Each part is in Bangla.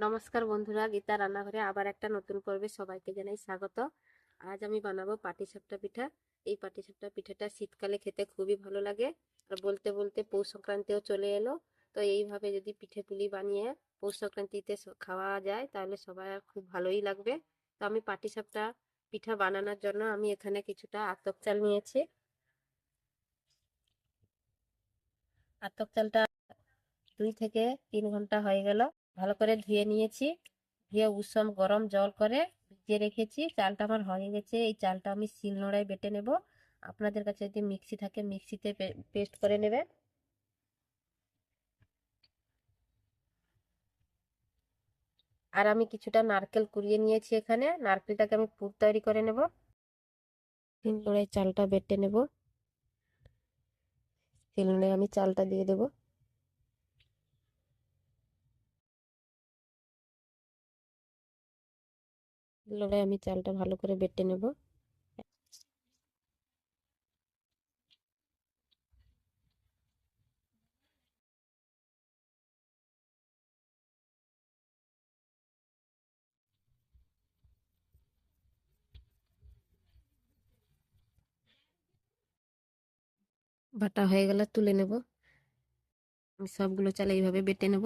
নমস্কার বন্ধুরা, গীতা রান্নাঘরে আবার একটা নতুন পর্বে সবাইকে জানাই স্বাগত। আজ আমি বানাবো পাটিসাপটা পিঠা। এই পাটিসাপটা পিঠাটা শীতকালে খেতে খুবই ভালো লাগে। আর বলতে বলতে পৌষ সংক্রান্তিও চলে এলো। তো এইভাবে যদি পিঠে পুলি বানিয়ে পৌষ সংক্রান্তিতে খাওয়া যায়, তাহলে সবার খুব ভালোই লাগবে। তো আমি পাটিসাপটা পিঠা বানানোর জন্য আমি এখানে কিছুটা আতপ চাল নিয়েছি। আতপ চালটা দুই থেকে তিন ঘণ্টা হয়ে গেল। ভালো করে ধুয়ে নিয়েছি। ধুয়ে উষম গরম জল করে ভিজিয়ে রেখেছি। চালটা আমার হয়ে গেছে। এই চালটা আমি শিলনোড়ায় বেটে নেব। আপনাদের কাছে যদি মিক্সি থাকে, মিক্সিতে পেস্ট করে নেবেন। আর আমি কিছুটা নারকেল কুড়িয়ে নিয়েছি এখানে। নারকেলটাকে আমি পুর তৈরি করে নেব। শিলনোড়ায় চালটা বেটে নেব। শিলনোড়ায় আমি চালটা দিয়ে দেবো। লড়াই আমি চালটা ভালো করে বেটে নেব। বাটা হয়ে গেলে তুলে নেব। আমি সবগুলো চাল এইভাবে বেটে নেব।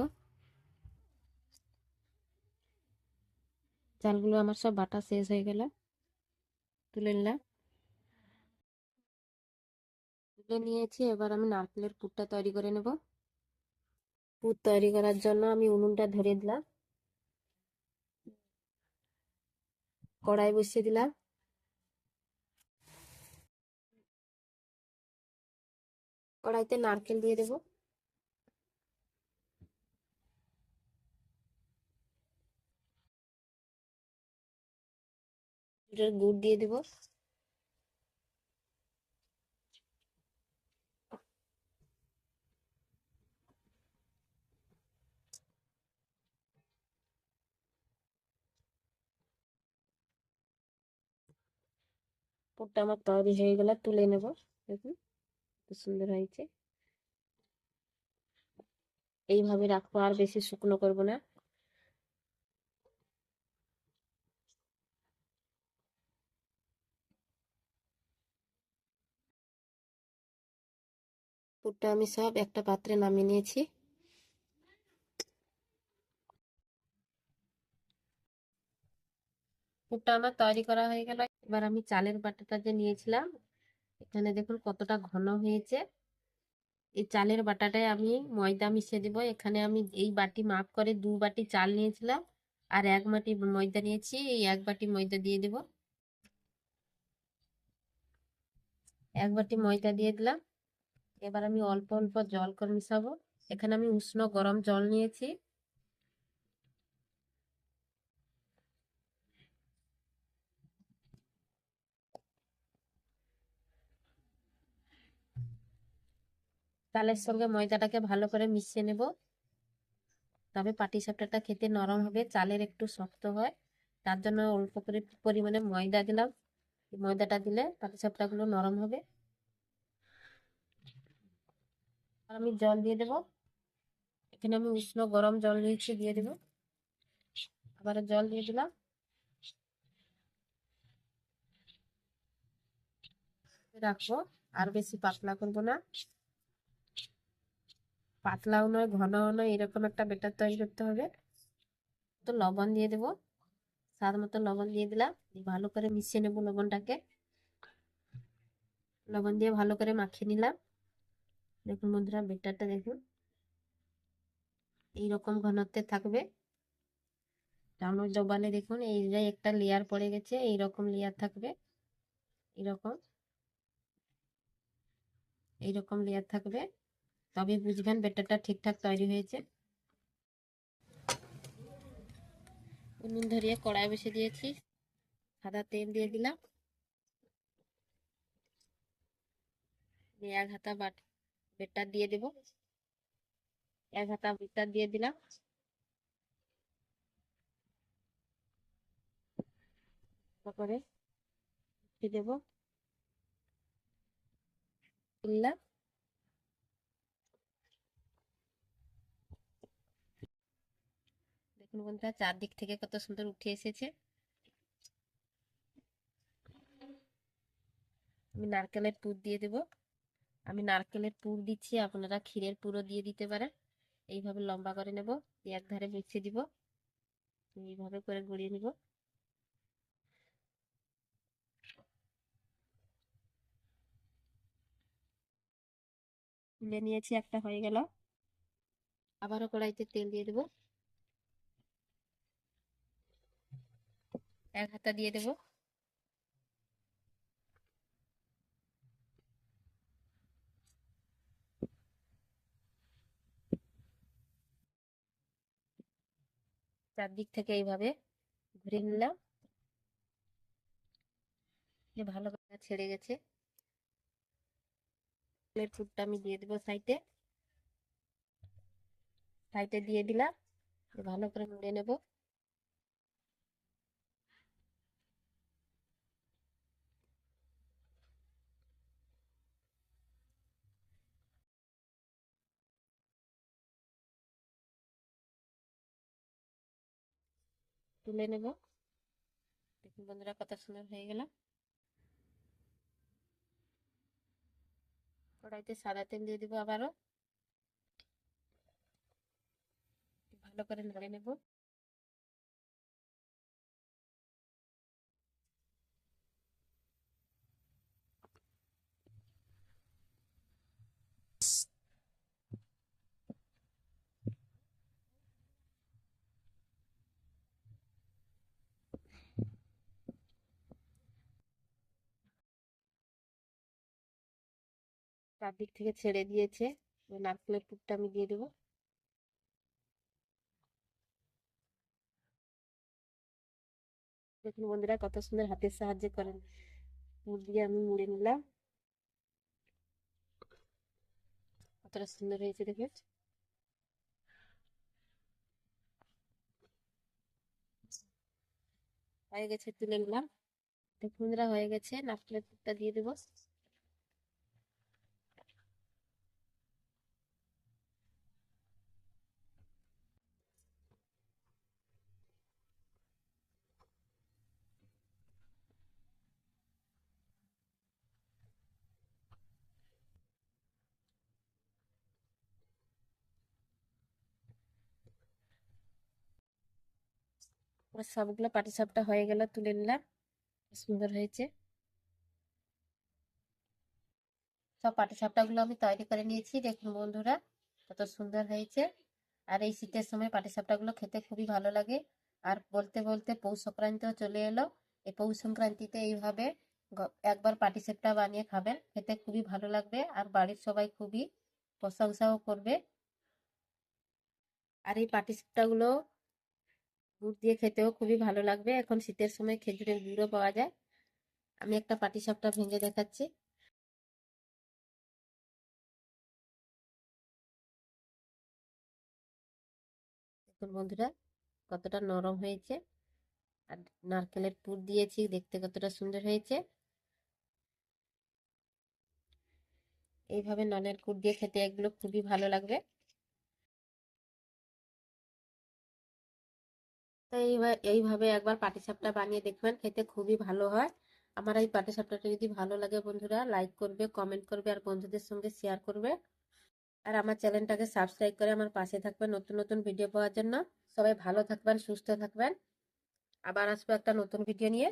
চালগুলো আমার সব বাটা শেষ হয়ে গেল। তুলে নিলাম। তুলে নিয়েছি, এবার আমি নারকেলের পুরটা তৈরি করে নেব। পুর তৈরি করার জন্য আমি উনুনটা ধরে দিলাম কড়াই বসিয়ে দিলাম। কড়াইতে নারকেল দিয়ে দেবো। গুড় দিয়ে দেবো। আমার তৈরি হয়ে গেলে তুলে নেব। দেখুন সুন্দর হয়েছে। এইভাবে রাখব, আর বেশি শুকনো করব না। পুরটা আমি সব একটা পাত্রে নামিয়ে নিয়েছি। পুরটা আমার তৈরি করা হয়ে গেল। এবার আমি চালের বাটাটা যে নিয়েছিলাম, এখানে দেখুন কতটা ঘন হয়েছে। এই চালের বাটাটায় আমি ময়দা মিশিয়ে দেবো। এখানে আমি এই বাটি মাপ করে দু বাটি চাল নিয়েছিলাম আর এক বাটি ময়দা নিয়েছি। এই এক বাটি ময়দা দিয়ে দেব। এক বাটি ময়দা দিয়ে দিলাম। এবার আমি অল্প অল্প জল করে মিশাবো। এখানে আমি উষ্ণ গরম জল নিয়েছি। চালের সঙ্গে ময়দাটাকে ভালো করে মিশিয়ে নেব। তবে পাটিসাপটাটা খেতে নরম হবে, চালের একটু শক্ত হয়। তার জন্য অল্প করে পরিমাণে ময়দা দিলাম। ময়দাটা দিলে পাটিসাপটাগুলো নরম হবে আর আমি জল দিয়ে দেব। এখানে আমি উষ্ণ গরম জল নিয়েছি দিয়ে দেব। আবার জল দিয়ে দিলাম। রাখব, আর বেশি পাতলা করব না। পাতলাও নয়, ঘনও নয়, এরকম একটা বেটার তৈরি করতে হবে। তো লবণ দিয়ে দেবো। স্বাদ মতো লবণ দিয়ে দিলাম। ভালো করে মিশিয়ে নেব লবণটাকে। লবণ দিয়ে ভালো করে মাখিয়ে নিলাম। দেখুন বন্ধুরা, বেটারটা দেখুন। এইরকম ঘনত্বে থাকবে। চামচ ডবালে দেখুন, এই যে একটা লেয়ার পড়ে গেছে, এইরকম লেয়ার থাকবে। এরকম এইরকম লেয়ার থাকবে। তবে বুঝবেন বেটারটা ঠিকঠাক তৈরি হয়েছে। উনুন ধরিয়ে কড়াই বসে দিয়েছি। সাদা তেল দিয়ে দিলাম। এক হাতা বাট। বেটার দিয়ে দেব। এক হাতা বেটার দিয়ে দিলাম। তারপরে দেব। দিলাম দেখুন বন্ধুরা, চারদিক থেকে কত সুন্দর উঠে এসেছে। আমি নারকেলের পুর দিয়ে দেব। আমি নারকেলের পুর দিচ্ছি, আপনারা ক্ষীরের পুরও দিয়ে দিতে পারেন। এইভাবে লম্বা করে নেব, দিয়ে এক ধারে মিশিয়ে দিব। এইভাবে করে গড়িয়ে নিব। তুলে নিয়েছি, একটা হয়ে গেল। আবারও কড়াইতে তেল দিয়ে দেব। এক হাতা দিয়ে দেব। চারদিক থেকে এইভাবে ঘুরে নিলাম। ভালো করে ছেড়ে গেছে। তেলের ফুটটা আমি দিয়ে দেবো সাইডে সাইডে দিয়ে দিলাম। ভালো করে মুড়ে নেব। তুলে নেব। দেখুন বন্ধুরা কত সুন্দর হয়ে গেল। কড়াইতে সাদা তেল দিয়ে দিব আবারও। ভালো করে নেড়ে নেব। চারদিক থেকে ছেড়ে দিয়েছে। নারকেলের পুরটা আমি দিয়ে দেবো। দেখুন বন্ধুরা, কত সুন্দর হাতের সাহায্যে করেন। মুড় দিয়ে আমি মুড়ে নিলাম। কতটা সুন্দর হয়েছে দেখে হয়ে গেছে, তুলে নিলাম। দেখুন বন্ধুরা, হয়ে গেছে। নারকেলের পুরটা দিয়ে দেবো। আমার সবগুলো পাটিসাপটা হয়ে গেল, তুলে নিলাম। সুন্দর হয়েছে। সব পাটিসাপটাগুলো আমি তৈরি করে নিয়েছি, দেখুন বন্ধুরা, কত সুন্দর হয়েছে। আর এই শীতের সময় পাটিসাপটাগুলো খেতে খুবই ভালো লাগে। আর বলতে বলতে পৌষ সংক্রান্তিও চলে এলো। এই পৌষ সংক্রান্তিতে এইভাবে একবার পাটিসাপটা বানিয়ে খাবেন, খেতে খুবই ভালো লাগবে। আর বাড়ির সবাই খুবই প্রশংসাও করবে। আর এই পাটিসাপটাগুলো গুড় দিয়ে খেতেও খুবই ভালো লাগবে। এখন শীতের সময় খেজুরের গুঁড়ো পাওয়া যায়। আমি একটা পাটিসাপটা ভেঙে দেখাচ্ছি। দেখুন বন্ধুরা, কতটা নরম হয়েছে। আর নারকেলের পুর দিয়েছি, দেখতে কতটা সুন্দর হয়েছে। এইভাবে নলের কুট দিয়ে খেতে এগুলো খুবই ভালো লাগবে। তো এইভাবে একবার পাটিসাপটা বানিয়ে দেখবেন, খেতে খুবই ভালো হয়। আমার এই পাটিসাপটাটা যদি ভালো লাগে বন্ধুরা লাইক করবে কমেন্ট করবে আর বন্ধুদের সঙ্গে শেয়ার করবে। আর আমার চ্যানেলটাকে সাবস্ক্রাইব করে আমার পাশে থাকবেন নতুন নতুন ভিডিও পাওয়ার জন্য। সবাই ভালো থাকবেন, সুস্থ থাকবেন। আবার আসব একটা নতুন ভিডিও নিয়ে।